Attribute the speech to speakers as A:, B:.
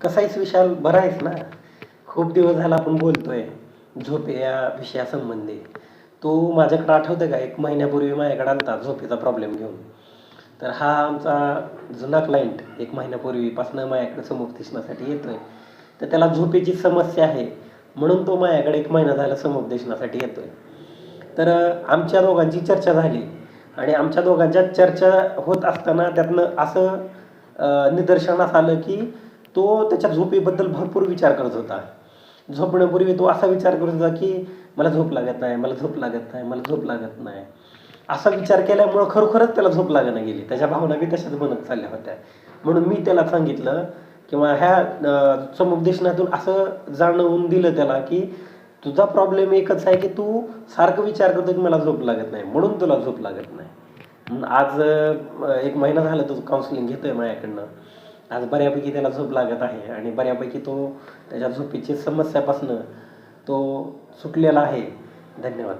A: कसा आहेस विशाल? बरा आहेस ना? खूप दिवस झाला आपण बोलतोय झोपे या विषयासंबंधी. तू माझ्याकडं आठवतं का? एक महिन्यापूर्वी माझ्याकडे आलता झोपेचा प्रॉब्लेम घेऊन. तर हा आमचा जुना क्लायंट एक महिन्यापूर्वीपासून माझ्याकडे समुपदेशनासाठी येतोय. तर त्याला झोपेची समस्या आहे म्हणून तो माझ्याकडे एक महिना झाला समुपदेशनासाठी येतोय. तर आमच्या दोघांची चर्चा झाली आणि आमच्या दोघांच्या चर्चा होत असताना त्यातनं असं निदर्शनास आलं की तो त्याच्या झोपेबद्दल भरपूर विचार करत होता. झोपण्यापूर्वी तो असा विचार करत होता की मला झोप लागत नाही मला झोप लागत नाही मला झोप लागत नाही. असा विचार केल्यामुळं खरोखरच त्याला झोप लागणं गेली. त्याच्या भावना बी तशाच बनत चालल्या होत्या. म्हणून मी त्याला सांगितलं किंवा ह्या समुपदेशनातून असं जाणवून दिलं त्याला की तुझा प्रॉब्लेम एकच आहे की तू सारखं विचार करतो की मला झोप लागत नाही म्हणून तुला झोप लागत नाही. म्हणून आज एक महिना झाला तो काउन्सिलिंग घेतोय माझ्याकडनं. आज बऱ्यापैकी त्याला झोप लागत आहे आणि बऱ्यापैकी तो त्याच्या झोपेची समस्यापासनं तो सुटलेला आहे. धन्यवाद.